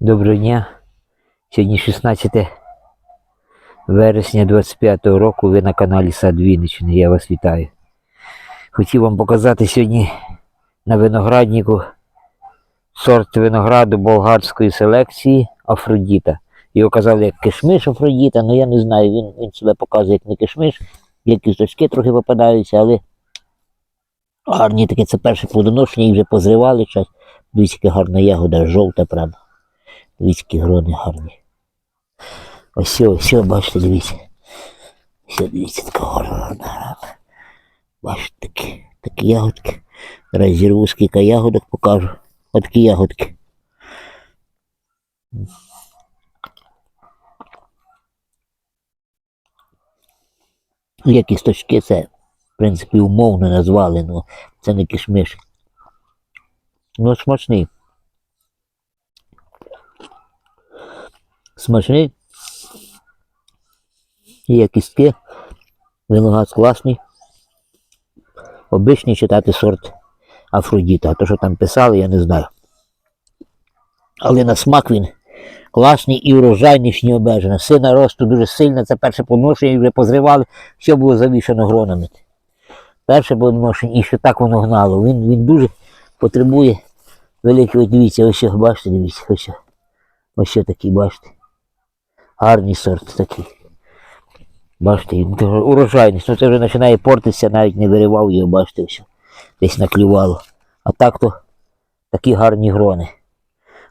Доброго дня. Сьогодні 16 вересня 25 року. Ви на каналі Сад Вінниччини. Я вас вітаю. Хотів вам показати сьогодні на винограднику сорт винограду болгарської селекції Афродіта. Його казали як кишмиш Афродіта, але я не знаю, він, він себе показує як не кишмиш, є кісточки трохи випадаються, але гарні таке це перше плодоношення, їх вже позривали час. Дивіться, яка гарна ягода, жовта прямо. Дивіться, грони гарні. Ось ось, бачите, дивіться. Все, дивіться, така гарна. Бачите, такі, такі ягодки. Зараз зірву скільки ягодок покажу. Отакі ягодки. Є кісточки, це, в принципі, умовно назвали, але це не кишмиш. Ну, смачний. Смачний. Є кістки. Виноград класний. Обичний читати сорт Афродіта. А то, що там писали, я не знаю. Але на смак він класний і урожайний ж не обмежено. Сина росту дуже сильна, це перше поношення, вже позривали, все було завішано гронами. Перше поношення, і ще так воно гнало. Він, він дуже потребує великого, дивіться, ось бачите, дивіться, ось. Ось такий, бачите. Гарний сорт такий. Бачите, урожайність. Ну це вже починає портитися, навіть не виривав його, бачите, все. Десь наклювало. А так то такі гарні грони.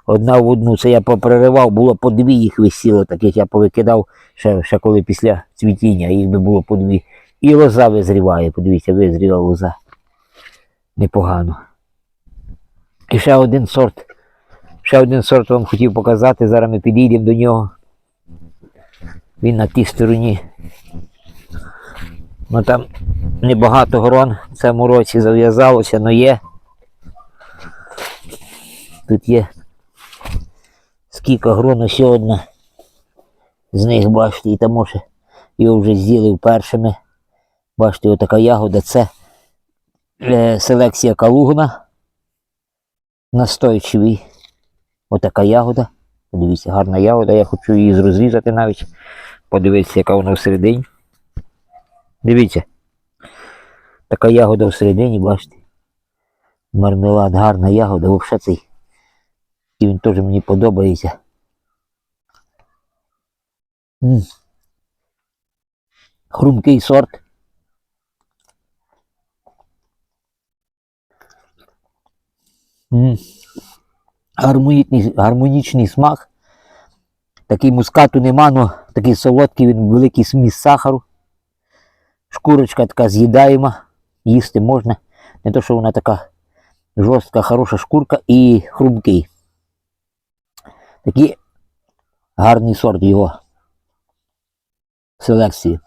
Одна в одну, це я попреривав, було по дві їх висіло, таких я повикидав ще, ще коли після цвітіння, їх би було по дві. І лоза визріває, подивіться, визріла лоза. Непогано. І ще один сорт. Ще один сорт вам хотів показати, зараз ми підійдемо до нього. Він на тій стороні. Ну там небагато грон в цьому році зав'язалося, але є. Тут є скільки грон, ще одна з них, бачите, і там може його вже з'їли першими. Бачите, отака ягода, це е, селекція калугна. Настойчивий. Отака ягода. Подивіться, гарна ягода, я хочу її розрізати навіть. Подивитися, яка вона всередині. Дивіться. Така ягода всередині, бачите. Мармелад, гарна ягода, взагалі цей. І він теж мені подобається. М. Хрумкий сорт. М. Гармонічний, гармонічний смак. Такий мускату нема, але такий солодкий, він великий сміс сахару. Шкурочка така з'їдаєма, їсти можна. Не то, що вона така жорстка, хороша шкурка і хрумкий. Такий гарний сорт його селекції.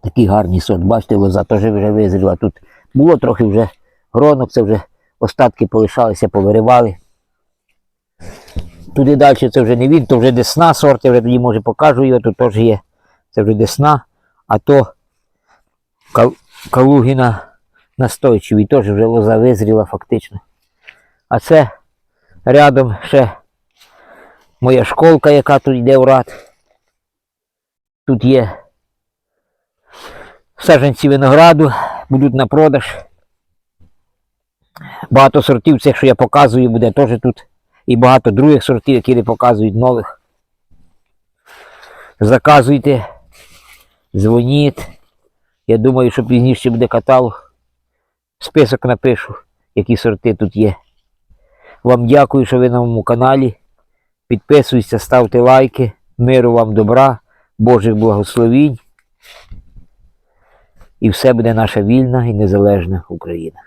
Такий гарний сорт. Бачите, лоза теж вже визріла. Тут було трохи вже гронок, це вже остатки полишалися, повиривали. Туди далі це вже не він, то вже десна сорт, я вже тоді може покажу його, тут теж є. Це вже десна, а то Кал... Калугіна настойчивий, теж вже лоза визріла фактично. А це рядом ще моя школка, яка тут йде в рад. Тут є саджанці винограду, будуть на продаж. Багато сортів цих, що я показую, буде теж тут. І багато других сортів, які не показують нових. Заказуйте, дзвоніть. Я думаю, що пізніше буде каталог. Список напишу, які сорти тут є. Вам дякую, що ви на моєму каналі. Підписуйтесь, ставте лайки. Миру вам добра, Божих благословінь. І все буде наша вільна і незалежна Україна.